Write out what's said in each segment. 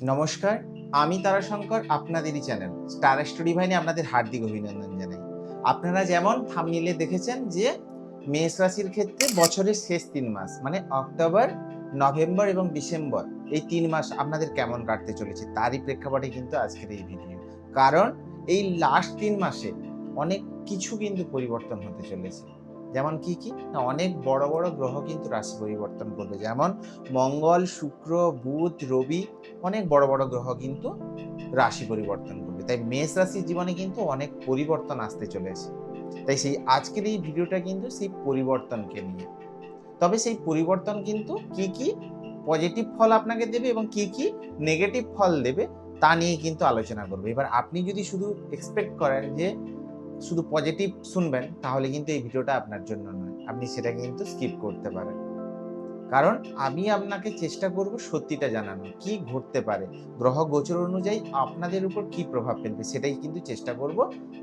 নমস্কার, আমি তারাশঙ্কর, আপনাদেরই চ্যানেল। স্টার স্টোরি ভাইনে আপনাদের হার্দিক অভিনন্দন জানাই। আপনারা যেমন থামনিলে দেখেছেন যে, মেষ রাশির ক্ষেত্রে বছরের শেষ তিন মাস মানে অক্টোবর, নভেম্বর এবং ডিসেম্বর, এই তিন মাস আপনাদের কেমন কাটতে চলেছে তারই প্রেক্ষাপটে কিন্তু আজকের এই ভিডিও কারণ এই লাস্ট তিন মাসে অনেক কিছু কিন্তু পরিবর্তন হতে চলেছে। যেমন কি কি? না, অনেক বড় বড় গ্রহ কিন্তু রাশি পরিবর্তন করবে। যেমন মঙ্গল, শুক্র, বুধ, রবি অনেক বড় বড় গ্রহ কিন্তু রাশি পরিবর্তন করবে। তাই মেষ রাশির জীবনে কিন্তু অনেক পরিবর্তন আসতে চলেছে। তাই সেই আজকের এই ভিডিওটা কিন্তু সেই পরিবর্তনকে নিয়ে। তবে সেই পরিবর্তন কিন্তু কি কি পজিটিভ ফল আপনাকে দেবে এবং কি কি নেগেটিভ ফল দেবে তা নিয়ে কিন্তু আলোচনা করবে। এবার আপনি যদি শুধু এক্সপেক্ট করেন যে শুধু পজিটিভ শুনবেন, তাহলে কিন্তু এই ভিডিওটা আপনার জন্য নয়। আপনি সেটা কিন্তু স্কিপ করতে পারেন। কারণ আমি আপনাকে চেষ্টা করব সত্যিটা জানানো কি ঘটতে পারে, গ্রহ গোচর অনুযায়ী আপনাদের উপর কি প্রভাব ফেলবে সেটাই কিন্তু চেষ্টা করব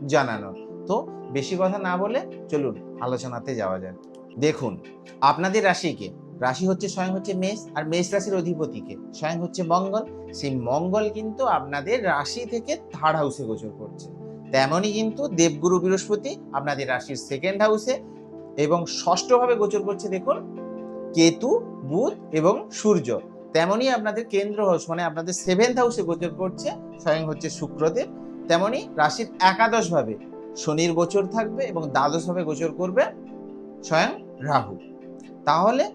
জানানো তো বেশি কথা না বলে চলুন আলোচনাতে যাওয়া যাক। দেখুন, আপনাদের রাশিকে, রাশি হচ্ছে স্বয়ং হচ্ছে মেষ, আর মেষ রাশির অধিপতিকে, স্বয়ং হচ্ছে মঙ্গল। সেই মঙ্গল কিন্তু আপনাদের রাশি থেকে থার্ড হাউসে গোচর করছে। তেমনই কিন্তু দেবগুরু বৃহস্পতি আপনাদের রাশির সেকেন্ড হাউসে এবং ষষ্ঠভাবে গোচর করছে দেখুন, কেতু, বুধ এবং সূর্য। তেমনি আপনাদের কেন্দ্র হাউস মানে আপনাদের সেভেন্থ হাউসে গোচর করছে, স্বয়ং হচ্ছে শুক্রদেব। তেমনি রাশির একাদশ ভাবে শনির গোচর থাকবে এবং দ্বাদশ ভাবে গোচর করবে স্বয়ং রাহু। তাহলে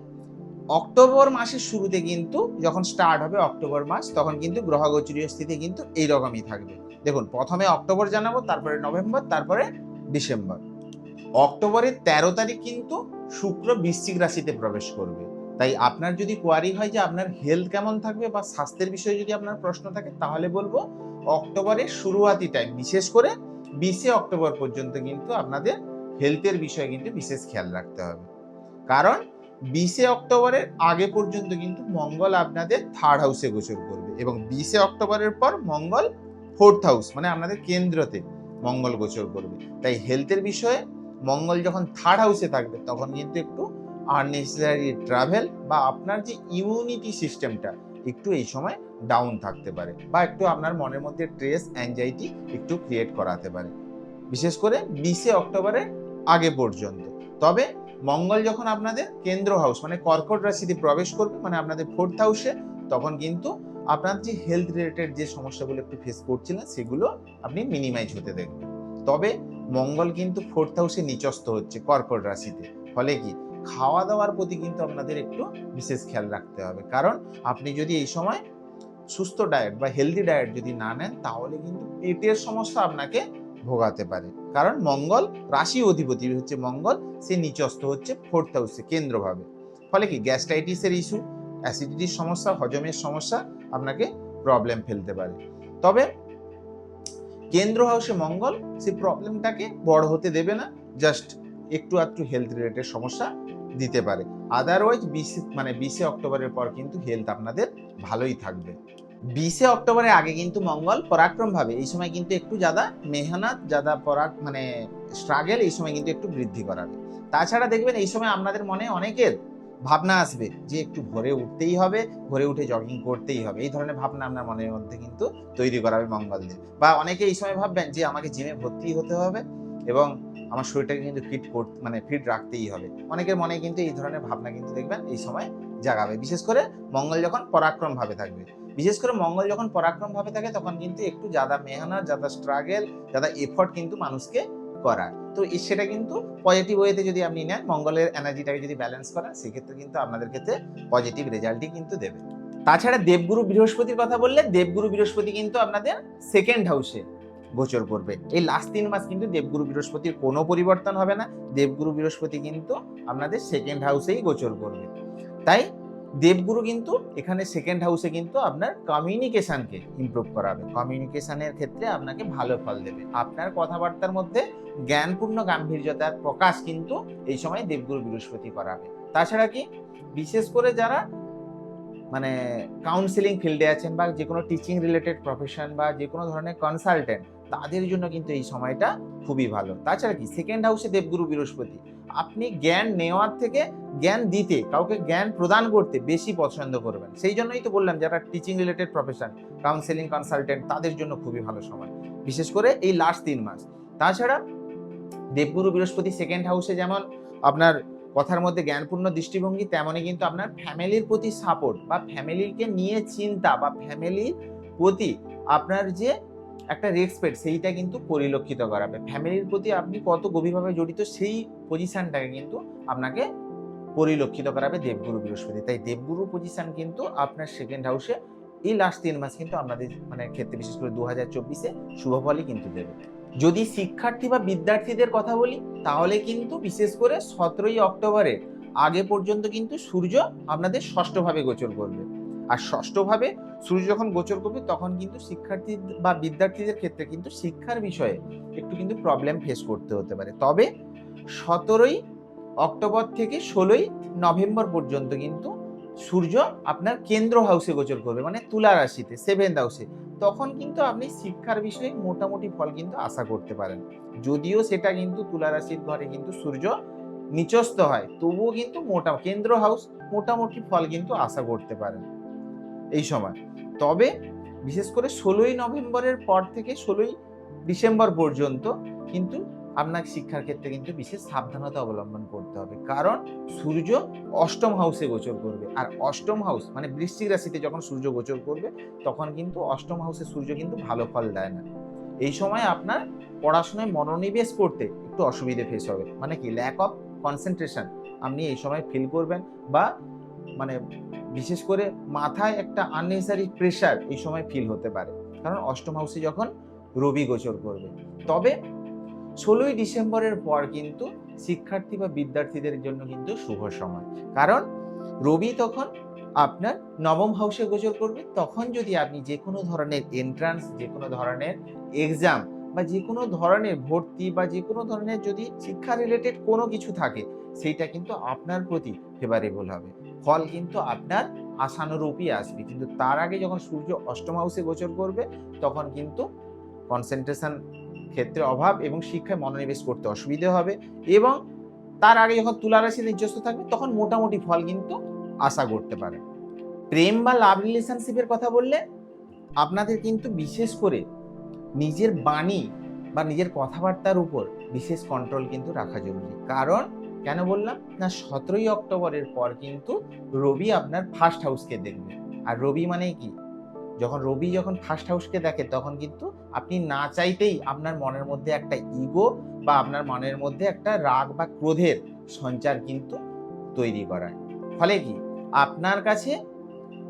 অক্টোবর মাসের শুরুতে কিন্তু যখন স্টার্ট হবে অক্টোবর মাস, তখন কিন্তু গ্রহগোচরীয় স্থিতি কিন্তু এইরকমই থাকবে। দেখুন, প্রথমে অক্টোবর জানাব, তারপরে নভেম্বর, তারপরে ডিসেম্বর। অক্টোবরের তেরো তারিখ কিন্তু শুক্র বৃশ্চিক রাশিতে প্রবেশ করবে। তাই আপনার যদি কোয়ারি হয় যে আপনার হেলথ কেমন থাকবে বা স্বাস্থ্যের বিষয়ে যদি আপনার প্রশ্ন থাকে, তাহলে বলব অক্টোবরের শুরুয়াতি টাইম বিশেষ করে বিশে অক্টোবর পর্যন্ত কিন্তু আপনাদের হেলথের বিষয়ে কিন্তু বিশেষ খেয়াল রাখতে হবে। কারণ বিশে অক্টোবরের আগে পর্যন্ত কিন্তু মঙ্গল আপনাদের থার্ড হাউসে গোচর করবে এবং বিশে অক্টোবরের পর মঙ্গল ফোর্থ হাউস মানে আপনাদের কেন্দ্রতে মঙ্গল গোচর করবে। তাই হেলথের বিষয়ে মঙ্গল যখন থার্ড হাউসে থাকবে, তখন কিন্তু একটু আননেসেসারি ট্রাভেল বা আপনার যে ইমিউনিটি সিস্টেমটা একটু এই সময় ডাউন থাকতে পারে বা একটু আপনার মনের মধ্যে স্ট্রেস অ্যাংজাইটি একটু ক্রিয়েট করাতে পারে। বিশেষ করে বিশে অক্টোবরের আগে পর্যন্ত। তবে মঙ্গল যখন আপনাদের কেন্দ্র হাউস মানে কর্কট রাশিতে প্রবেশ করবে মানে আপনাদের ফোর্থ হাউসে তখন কিন্তু আপনার যে হেলথ রিলেটেড যে সমস্যাগুলো একটু ফেস করছিলেন, সেগুলো আপনি মিনিমাইজ হতে দেখবেন তবে মঙ্গল কিন্তু ফোর্থ হাউসে নিচস্থ হচ্ছে কর্কট রাশিতে। ফলে কি? খাওয়া দাওয়ার প্রতি কিন্তু আপনাদের একটু বিশেষ খেয়াল রাখতে হবে। কারণ আপনি যদি এই সময় সুস্থ ডায়েট বা হেলদি ডায়েট যদি না নেন, তাহলে কিন্তু পেটের সমস্যা আপনাকে ভোগাতে পারে। কারণ মঙ্গল রাশি অধিপতি হচ্ছে মঙ্গল, সে নিচস্থ হচ্ছে ফোর্থ হাউসে কেন্দ্রভাবে। ফলে কি? গ্যাস্ট্রাইটিসের ইস্যু অ্যাসিডিটির সমস্যা, হজমের সমস্যা আপনাকে প্রবলেম ফেলতে পারে। তবে কেন্দ্র হাউসে মঙ্গল, সেই প্রবলেমটাকে বড় হতে দেবে না জাস্ট একটু একটু হেলথ রিলেটেড সমস্যা দিতে পারে। আদারওয়াইজ বিশে মানে বিশে অক্টোবরের পর কিন্তু হেলথ আপনাদের ভালোই থাকবে। বিশে অক্টোবরের আগে কিন্তু মঙ্গল পরাক্রম ভাবে এই সময় কিন্তু একটু যাদা মেহনত, যাদা পরাক মানে স্ট্রাগেল এই সময় কিন্তু একটু বৃদ্ধি করাবে। তাছাড়া দেখবেন এই সময় আপনাদের মনে অনেকের ভাবনা আসবে যে একটু ভোরে উঠতেই হবে, ভোরে উঠে জগিং করতেই হবে। এই ধরনের ভাবনা আপনার মনের মধ্যে কিন্তু তৈরি করাবে মঙ্গলদেব বা অনেকে এই সময় ভাববেন যে আমাকে জিমে ভর্তি হতে হবে এবং আমার শরীরটাকে কিন্তু ফিট করতে মানে ফিট রাখতেই হবে। অনেকের মনে কিন্তু এই ধরনের ভাবনা কিন্তু দেখবেন এই সময় জাগাবে। বিশেষ করে মঙ্গল যখন পরাক্রম ভাবে থাকবে। বিশেষ করে মঙ্গল যখন পরাক্রম ভাবে থাকে তখন কিন্তু একটু যাদা মেহনত, যাদা স্ট্রাগেল যাদা এফর্ট কিন্তু মানুষকে করায় তো সেটা কিন্তু পজিটিভ ওয়েতে যদি আপনি নেন মঙ্গলের এনার্জিটাকে যদি ব্যালেন্স করেন সেক্ষেত্রে কিন্তু আপনাদের ক্ষেত্রে পজিটিভ রেজাল্টই কিন্তু দেবে। তাছাড়া দেবগুরু বৃহস্পতির কথা বললে, দেবগুরু বৃহস্পতি কিন্তু আপনাদের সেকেন্ড হাউসে গোচর করবে। এই লাস্ট তিন মাস কিন্তু দেবগুরু বৃহস্পতির কোনো পরিবর্তন হবে না। দেবগুরু বৃহস্পতি কিন্তু আপনাদের সেকেন্ড হাউসেই গোচর করবে। তাই দেবগুরু কিন্তু এখানে সেকেন্ড হাউসে কিন্তু আপনার কমিউনিকেশনকে ইমপ্রুভ করাবে। কমিউনিকেশনের ক্ষেত্রে আপনাকে ভালো ফল দেবে। আপনার কথাবার্তার মধ্যে জ্ঞানপূর্ণ গাম্ভীর্যতার প্রকাশ কিন্তু এই সময় দেবগুরু বৃহস্পতি করাবে। তাছাড়া কি? বিশেষ করে যারা মানে কাউন্সিলিং ফিল্ডে আছেন বা যে কোনো টিচিং রিলেটেড প্রফেশন বা যে কোনো ধরনের কনসালটেন্ট তাদের জন্য কিন্তু এই সময়টা খুবই ভালো। তাছাড়া কি? সেকেন্ড হাউসে দেবগুরু বৃহস্পতি। আপনি জ্ঞান নেওয়ার থেকে জ্ঞান দিতে, কাউকে জ্ঞান প্রদান করতে বেশি পছন্দ করবেন। সেই জন্যই তো বললাম যারা teaching related profession counselling consultant তাদের জন্য খুবই ভালো সময়। বিশেষ করে এই লাস্ট তিন মাস। তাছাড়া দেবগুরু বৃহস্পতি সেকেন্ড হাউসে যেমন আপনার কথার মধ্যে জ্ঞানপূর্ণ দৃষ্টিভঙ্গি, তেমনই কিন্তু আপনার ফ্যামিলির প্রতি সাপোর্ট বা ফ্যামিলিকে নিয়ে চিন্তা বা ফ্যামিলির প্রতি আপনার যে একটা রেসপেক্ট সেইটা কিন্তু পরিলক্ষিত করাবে ফ্যামিলির প্রতি আপনি কত গভীরভাবে জড়িত, সেই পজিশানটাকে কিন্তু আপনাকে পরিলক্ষিত করাবে দেবগুরু বৃহস্পতি। তাই দেবগুরু পজিশন কিন্তু আপনার সেকেন্ড হাউসে এই লাস্ট তিন মাস কিন্তু আপনাদের মানে ক্ষেত্রে বিশেষ করে দু হাজার চব্বিশে শুভ ফলই কিন্তু দেবে। যদি শিক্ষার্থী বা বিদ্যার্থীদের কথা বলি, তাহলে কিন্তু বিশেষ করে সতেরোই অক্টোবরের আগে পর্যন্ত কিন্তু সূর্য আপনাদের ষষ্ঠভাবে গোচর করবে। আর ষষ্ঠভাবে সূর্য যখন গোচর করবে, তখন কিন্তু শিক্ষার্থী বা বিদ্যার্থীদের ক্ষেত্রে কিন্তু শিক্ষার বিষয়ে একটু কিন্তু প্রবলেম ফেস করতে হতে পারে। তবে সতেরোই অক্টোবর থেকে ষোলোই নভেম্বর পর্যন্ত কিন্তু সূর্য আপনার কেন্দ্র হাউসে গোচর করবে মানে তুলা রাশিতে সেভেন্থ হাউসে তখন কিন্তু আপনি শিক্ষার বিষয়ে মোটামুটি ফল কিন্তু আশা করতে পারেন। যদিও সেটা কিন্তু তুলা রাশির ঘরে কিন্তু সূর্য নিচস্থ হয়, তবুও কিন্তু মোটা, কেন্দ্র হাউস মোটামুটি ফল কিন্তু আশা করতে পারেন। এই সময়। তবে বিশেষ করে ষোলোই নভেম্বরের পর থেকে ষোলোই ডিসেম্বর পর্যন্ত কিন্তু আপনাকে শিক্ষার ক্ষেত্রে কিন্তু বিশেষ সাবধানতা অবলম্বন করতে হবে। কারণ সূর্য অষ্টম হাউসে গোচর করবে। আর অষ্টম হাউস মানে বৃশ্চিক রাশিতে যখন সূর্য গোচর করবে, তখন কিন্তু অষ্টম হাউসে সূর্য কিন্তু ভালো ফল দেয় না। এই সময় আপনার পড়াশোনায় মনোনিবেশ করতে একটু অসুবিধে ফেস হবে। মানে কি? ল্যাক অফ কনসেন্ট্রেশন আপনি এই সময় ফিল করবেন বা মানে বিশেষ করে মাথায় একটা আননেসারি প্রেশার এই সময় ফিল হতে পারে। কারণ অষ্টম হাউসে যখন রবি গোচর করবে। তবে ষোলোই ডিসেম্বরের পর কিন্তু শিক্ষার্থী বা বিদ্যার্থীদের জন্য কিন্তু শুভ সময়। কারণ রবি তখন আপনার নবম হাউসে গোচর করবে। তখন যদি আপনি যে কোনো ধরনের এন্ট্রান্স যে কোনো ধরনের এক্সাম বা যে কোনো ধরনের ভর্তি বা যে কোনো ধরনের যদি শিক্ষা রিলেটেড কোনো কিছু থাকে, সেইটা কিন্তু আপনার প্রতি ফেভারেবল হবে। ফল কিন্তু আপনার আশানুরূপই আসবে। কিন্তু তার আগে যখন সূর্য অষ্টম হাউসে গোচর করবে, তখন কিন্তু কনসেন্ট্রেশন ক্ষেত্রে অভাব এবং শিক্ষায় মনোনিবেশ করতে অসুবিধে হবে এবং তার আগে যখন তুলা রাশি নির্যস্ত থাকবে, তখন মোটামুটি ফল কিন্তু আশা করতে পারে। প্রেম বা লাভ রিলেশনশিপের কথা বললে, আপনাদের কিন্তু বিশেষ করে নিজের বাণী বা নিজের কথাবার্তার উপর বিশেষ কন্ট্রোল কিন্তু রাখা জরুরি। কারণ কেন বললাম? না, সতেরোই অক্টোবরের পর কিন্তু রবি আপনার ফার্স্ট হাউসকে দেখবে। আর রবি মানে কি? যখন রবি যখন ফার্স্ট হাউসকে দেখে, তখন কিন্তু আপনি না চাইতেই আপনার মনের মধ্যে একটা ইগো বা আপনার মনের মধ্যে একটা রাগ বা ক্রোধের সঞ্চার কিন্তু তৈরি করায়। ফলে কি? আপনার কাছে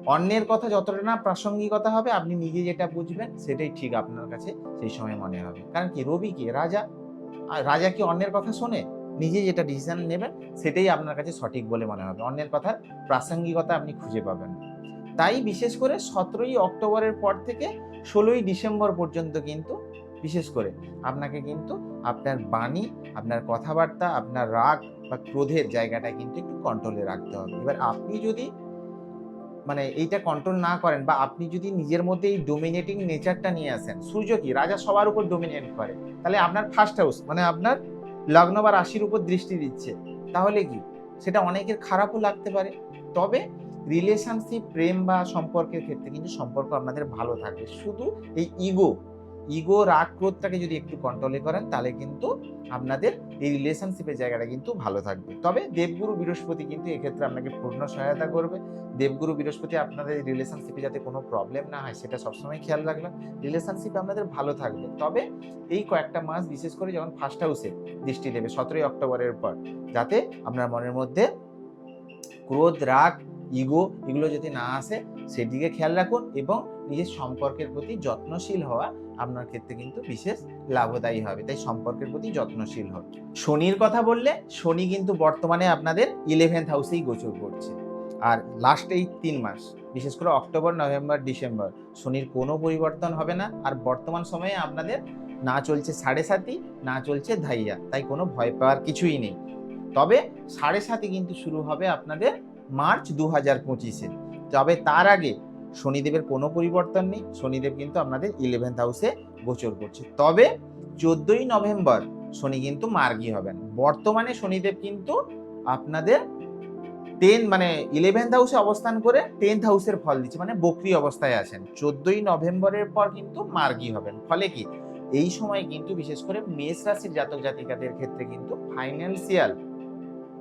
অন্যের কথা যতটা না প্রাসঙ্গিকতা হবে, আপনি নিজে যেটা বুঝবেন, সেটাই ঠিক আপনার কাছে সেই সময় মনে হবে। কারণ কি? রবি কি? রাজা। আর রাজা কি অন্যের কথা শোনে? নিজে যেটা ডিসিশন নেবেন, সেটাই আপনার কাছে সঠিক বলে মনে হবে। অন্যের কথার প্রাসঙ্গিকতা আপনি খুঁজে পাবেন। তাই বিশেষ করে সতেরোই অক্টোবরের পর থেকে ষোলোই ডিসেম্বর পর্যন্ত কিন্তু বিশেষ করে আপনাকে কিন্তু আপনার বাণী, আপনার কথাবার্তা, আপনার রাগ বা ক্রোধের জায়গাটা কিন্তু একটু কন্ট্রোলে রাখতে হবে। এবার আপনি যদি মানে এইটা কন্ট্রোল না করেন বা আপনি যদি নিজের মধ্যে এই ডোমিনেটিং নেচারটা নিয়ে আসেন, সূর্য কি? রাজা সবার উপর ডোমিনেট করে। তাহলে আপনার ফার্স্ট হাউস মানে আপনার লগ্ন বা রাশির উপর দৃষ্টি দিচ্ছে, তাহলে কি? সেটা অনেকের খারাপও লাগতে পারে। তবে রিলেশনশিপ প্রেম বা সম্পর্কের ক্ষেত্রে কিন্তু সম্পর্ক আপনাদের ভালো থাকবে। শুধু এই ইগো ইগো রাগ ক্রোধটাকে যদি একটু কন্ট্রোলে করেন, তাহলে কিন্তু আপনাদের এই রিলেশনশিপের জায়গাটা কিন্তু ভালো থাকবে। তবে দেবগুরু বৃহস্পতি কিন্তু এক্ষেত্রে আপনাকে পূর্ণ সহায়তা করবে। দেবগুরু বৃহস্পতি আপনাদের রিলেশনশিপে যাতে কোনো প্রবলেম না হয়, সেটা সবসময় খেয়াল রাখলাম রিলেশনশিপ আপনাদের ভালো থাকবে। তবে এই কয়েকটা মাস বিশেষ করে যখন ফার্স্ট হাউসে দৃষ্টি দেবে, সতেরোই অক্টোবরের পর, যাতে আপনার মনের মধ্যে ক্রোধ, রাগ, ইগো এগুলো যদি না আসে, সেদিকে খেয়াল রাখুন এবং নিজের সম্পর্কের প্রতি যত্নশীল হওয়া আপনার ক্ষেত্রে কিন্তু বিশেষ লাভদায়ী হবে, তাই সম্পর্কের প্রতি যত্নশীল হন। শনির কথা বললে, শনি কিন্তু বর্তমানে আপনাদের ইলেভেন্থ হাউসেই গোচর করছে। আর লাস্ট এই তিন মাস, বিশেষ করে অক্টোবর, নভেম্বর, ডিসেম্বর, শনির কোনো পরিবর্তন হবে না। আর বর্তমান সময়ে আপনাদের না চলছে সাড়ে সাতি না চলছে ধাইয়া, তাই কোনো ভয় পাওয়ার কিছুই নেই। তবে সাড়ে সাতি কিন্তু শুরু হবে আপনাদের মার্চ দু হাজার পঁচিশে। তবে তার আগে শনিদেবের কোনো পরিবর্তন নেই। শনিদেব কিন্তু আপনাদের ইলেভেন্থ হাউসে গোচর করছে। তবে চোদ্দই নভেম্বর শনি কিন্তু মার্গী হবেন। বর্তমানে শনিদেব কিন্তু আপনাদের টেন মানে ইলেভেন্থ হাউসে অবস্থান করে টেন্থ হাউসের ফল দিচ্ছে মানে বকরি অবস্থায় আছেন। চোদ্দই নভেম্বরের পর কিন্তু মার্গী হবেন। ফলে কি? এই সময় কিন্তু বিশেষ করে মেষ রাশির জাতক জাতিকাদের ক্ষেত্রে কিন্তু ফাইন্যান্সিয়াল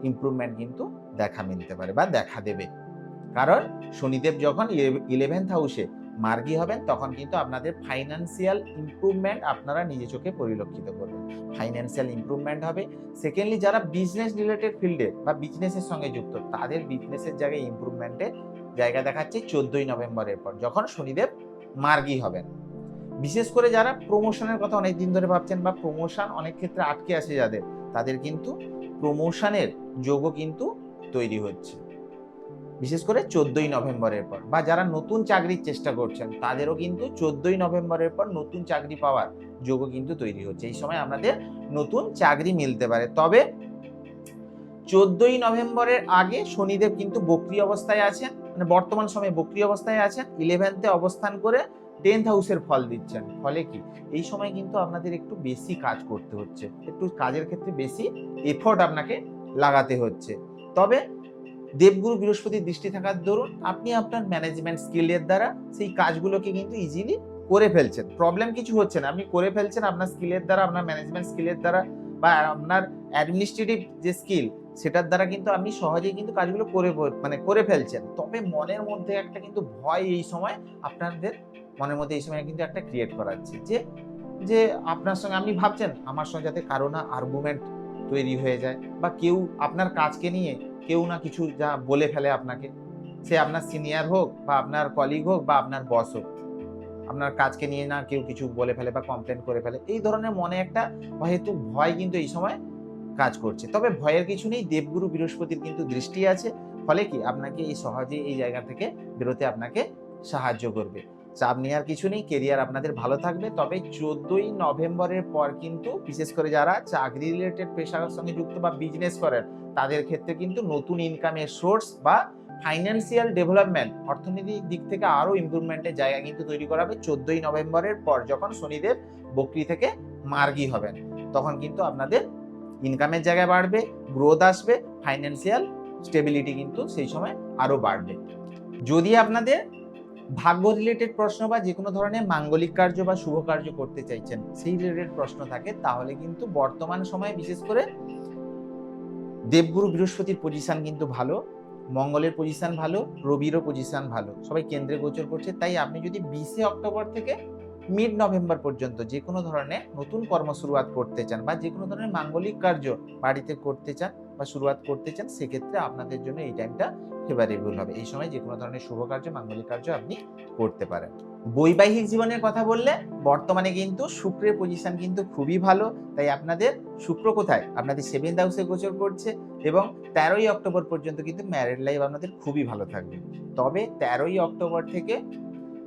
ইমপ্রুভমেন্ট কিন্তু দেখা মিলতে পারে বা দেখা দেবে। কারণ শনিদেব যখন ইলেভেন্থ হাউসে মার্গী হবেন, তখন কিন্তু আপনাদের ফাইন্যান্সিয়াল ইমপ্রুভমেন্ট আপনারা নিজে চোখে পরিলক্ষিত করবেন। ফাইন্যান্সিয়াল ইমপ্রুভমেন্ট হবে। সেকেন্ডলি যারা বিজনেস রিলেটেড ফিল্ডে বা বিজনেসের সঙ্গে যুক্ত, তাদের বিজনেসের জায়গায় ইমপ্রুভমেন্টের জায়গা দেখাচ্ছে চোদ্দই নভেম্বরের পর, যখন শনিদেব মার্গী হবেন। বিশেষ করে যারা প্রমোশনের কথা অনেক দিন ধরে ভাবছেন বা প্রমোশন অনেক ক্ষেত্রে আটকে আছে যাদের, তাদের কিন্তু প্রমোশনের যোগও কিন্তু তৈরি হচ্ছে। বিশেষ করে চোদ্দই নভেম্বরের পর। বা যারা নতুন চাকরির চেষ্টা করছেন, তাদেরও কিন্তু চোদ্দই নভেম্বরের পর নতুন চাকরি পাওয়ার যোগও কিন্তু তৈরি হচ্ছে। এই সময় আপনাদের নতুন চাকরি মিলতে পারে। তবে চোদ্দই নভেম্বরের আগে শনিদেব কিন্তু বক্রি অবস্থায় আছেন মানে বর্তমান সময়ে বক্রি অবস্থায় আছেন ইলেভেন্থে অবস্থান করে টেন্থ হাউসের ফল দিচ্ছেন। ফলে কি? এই সময় কিন্তু আপনাদের একটু বেশি কাজ করতে হচ্ছে। একটু কাজের ক্ষেত্রে বেশি এফোর্ট আপনাকে লাগাতে হচ্ছে। তবে দেবগুরু বৃহস্পতির দৃষ্টি থাকার দরুন আপনি আপনার ম্যানেজমেন্ট স্কিলের দ্বারা সেই কাজগুলোকে কিন্তু ইজিলি করে ফেলছেন। প্রবলেম কিছু হচ্ছে না। আপনি করে ফেলছেন আপনার স্কিলের দ্বারা, আপনার ম্যানেজমেন্ট স্কিলের দ্বারা বা আপনার অ্যাডমিনিস্ট্রেটিভ যে স্কিল সেটার দ্বারা কিন্তু আপনি সহজেই কিন্তু কাজগুলো করে মানে করে ফেলছেন। তবে মনের মধ্যে একটা কিন্তু ভয় এই সময় আপনাদের মনের মধ্যে এই সময় কিন্তু একটা ক্রিয়েট করাচ্ছে যে যে আপনার সঙ্গে আপনি ভাবছেন, আমার সঙ্গে যাতে কারও না আর্গুমেন্ট তৈরি হয়ে যায় বা কেউ আপনার কাজকে নিয়ে কেউ না কিছু যা বলে ফেলে আপনাকে। সে আপনার সিনিয়র হোক বা আপনার কলিগ হোক বা আপনার বস হোক। আপনার কাজকে নিয়ে না কেউ কিছু বলে ফেলে বা কমপ্লেন করে ফেলে। এই ধরনের মনে একটা হয়তো ভয় কিন্তু এই সময় কাজ করছে। তবে ভয়ের কিছু নেই, দেবগুরু বৃহস্পতির কিন্তু দৃষ্টি আছে। ফলে কি? আপনাকে এই সহজে এই জায়গা থেকে বেরোতে আপনাকে সাহায্য করবে। চাপ নেওয়ার কিছু নেই কেরিয়ার আপনাদের ভালো থাকবে। তবে চোদ্দই নভেম্বরের পর কিন্তু বিশেষ করে যারা চাকরি রিলেটেড পেশার সঙ্গে যুক্ত বা বিজনেস করেন, তাদের ক্ষেত্রে কিন্তু নতুন ইনকামের সোর্স বা ফাইন্যান্সিয়াল ডেভেলপমেন্ট অর্থনৈতিক দিক থেকে আরও ইমপ্রুভমেন্টের জায়গা কিন্তু তৈরি করা হবে চোদ্দই নভেম্বরের পর যখন শনিদেব বকরি থেকে মার্গী হবেন। তখন কিন্তু আপনাদের ইনকামের জায়গায় বাড়বে গ্রোথ আসবে ফাইন্যান্সিয়াল স্টেবিলিটি কিন্তু সেই সময় আরও বাড়বে। যদি আপনাদের ভাগ্য রিলেটেড প্রশ্ন বা যে কোনো ধরনের মাঙ্গলিক কার্য বা শুভ কার্য করতে চাইছেন, সেই রিলেটেড প্রশ্ন থাকে। তাহলে কিন্তু বর্তমান সময়ে বিশেষ করে দেবগুরু বৃহস্পতির পজিশান কিন্তু ভালো, মঙ্গলের পজিশান ভালো, রবিরও পজিশান ভালো। সবাই কেন্দ্রে গোচর করছে। তাই আপনি যদি বিশে অক্টোবর থেকে মিড নভেম্বর পর্যন্ত যে কোনো ধরনের নতুন কর্ম শুরুয়াত করতে চান বা যে কোনো ধরনের মাঙ্গলিক কার্য বাড়িতে করতে চান বা শুরুয়াত করতে চান, সেক্ষেত্রে আপনাদের জন্য এই টাইমটা ফেভারেবল হবে। এই সময় যে কোনো ধরনের শুভ কার্য, মাঙ্গলিক কার্য আপনি করতে পারেন। বৈবাহিক জীবনের কথা বললে বর্তমানে কিন্তু শুক্রের পজিশন কিন্তু খুবই ভালো। তাই আপনাদের শুক্র কোথায়? আপনাদের সেভেন্থ হাউসে গোচর করছে এবং তেরোই অক্টোবর পর্যন্ত কিন্তু ম্যারেড লাইফ আপনাদের খুবই ভালো থাকবে। তবে তেরোই অক্টোবর থেকে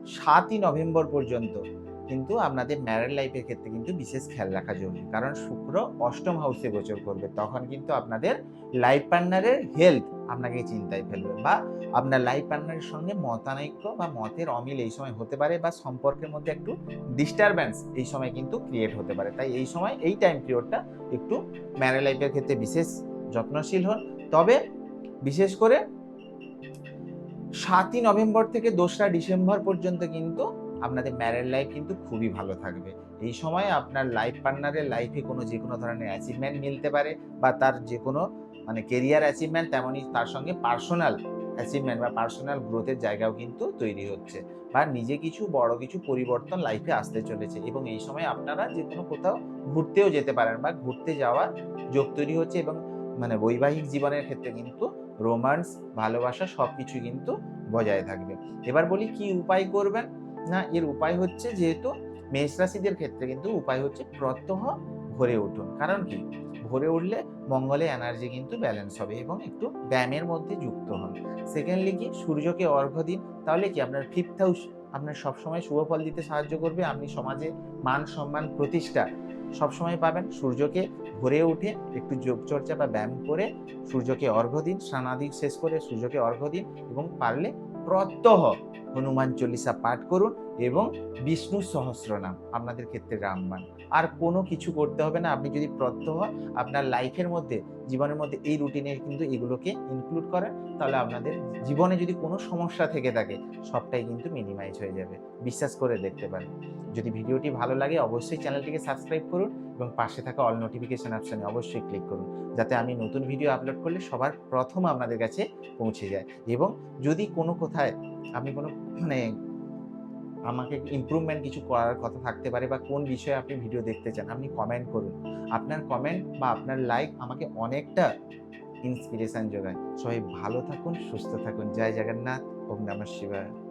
সাতই নভেম্বর পর্যন্ত কিন্তু আপনাদের ম্যারেড লাইফের ক্ষেত্রে কিন্তু বিশেষ খেয়াল রাখা জরুরি। কারণ শুক্র অষ্টম হাউসে গোচর করবে। তখন কিন্তু আপনাদের লাইফ পার্টনারের হেলথ আপনাকে চিন্তায় ফেলবে বা আপনার লাইফ পার্টনারের সঙ্গে মতানৈক্য বা মতের অমিল এই সময় হতে পারে বা সম্পর্কের মধ্যে একটু ডিস্টারবেন্স এই সময় কিন্তু ক্রিয়েট হতে পারে। তাই এই সময় এই টাইম পিরিয়ডটা একটু ম্যারেড লাইফের ক্ষেত্রে বিশেষ যত্নশীল হন। তবে বিশেষ করে সাতই নভেম্বর থেকে দোসরা ডিসেম্বর পর্যন্ত কিন্তু আপনাদের ম্যারেড লাইফ কিন্তু খুবই ভালো থাকবে। এই সময় আপনার লাইফ পার্টনারের লাইফে কোনো যে কোনো ধরনের অ্যাচিভমেন্ট মিলতে পারে বা তার যে কোনো মানে কেরিয়ার অ্যাচিভমেন্ট তেমনই তার সঙ্গে পার্সোনাল অ্যাচিভমেন্ট বা পার্সোনাল গ্রোথের জায়গাও কিন্তু তৈরি হচ্ছে বা নিজে কিছু বড় কিছু পরিবর্তন লাইফে আসতে চলেছে এবং এই সময় আপনারা যে কোনো কোথাও ঘুরতেও যেতে পারেন বা ঘুরতে যাওয়ার যোগ তৈরি হচ্ছে এবং মানে বৈবাহিক জীবনের ক্ষেত্রে কিন্তু রোমান্স ভালোবাসা সব কিছু কিন্তু বজায় থাকবে। এবার বলি কি উপায় করবেন? না, এর উপায় হচ্ছে যেহেতু মেষ রাশিদের ক্ষেত্রে কিন্তু উপায় হচ্ছে প্রত্যহ ভরে উঠুন। কারণ কি? ভরে উঠলে মঙ্গলে এনার্জি কিন্তু ব্যালেন্স হবে এবং একটু ব্যায়ামের মধ্যে যুক্ত হন। সেকেন্ডলি কি, সূর্যকে অর্ঘ্য দিন, তাহলে কি আপনার ফিফথ হাউস আপনার সবসময় শুভ ফল দিতে সাহায্য করবে? আপনি সমাজে মান সম্মান প্রতিষ্ঠা সবসময় পাবেন। সূর্যকে ভরে উঠে একটু যোগচর্চা বা ব্যায়াম করে সূর্যকে অর্ঘ্য দিন স্নানাদি শেষ করে সূর্যকে অর্ঘ্য দিন এবং পারলে প্রত্যহ হনুমান চল্লিশা পাঠ করুন। এবং বিষ্ণু সহস্রনাম, আপনাদের ক্ষেত্রে রামবাণ আর কোনো কিছু করতে হবে না, আপনি যদি প্রত্যহ, আপনার লাইফের মধ্যে, জীবনের মধ্যে এই রুটিনে কিন্তু এগুলোকে ইনক্লুড করেন, তাহলে আপনাদের জীবনে যদি কোনো সমস্যা থেকে থাকে, সবটাই কিন্তু মিনিমাইজ হয়ে যাবে। বিশ্বাস করে দেখতে পারেন। যদি ভিডিওটি ভালো লাগে, অবশ্যই চ্যানেলটিকে সাবস্ক্রাইব করুন এবং পাশে থাকা অল নোটিফিকেশন অপশানে অবশ্যই ক্লিক করুন, যাতে আমি নতুন ভিডিও আপলোড করলে সবার প্রথম আপনাদের কাছে পৌঁছে যায়। এবং যদি কোনো কোথায় আপনি কোনো মানে আমাকে ইম্প্রুভমেন্ট কিছু করার কথা থাকতে পারে বা কোন বিষয়ে আপনি ভিডিও দেখতে চান, আপনি কমেন্ট করুন। আপনার কমেন্ট বা আপনার লাইক আমাকে অনেকটা ইন্সপিরেশান যোগায়। সবাই ভালো থাকুন, সুস্থ থাকুন। জয় জগন্নাথ, ওম নমঃ শিবায়।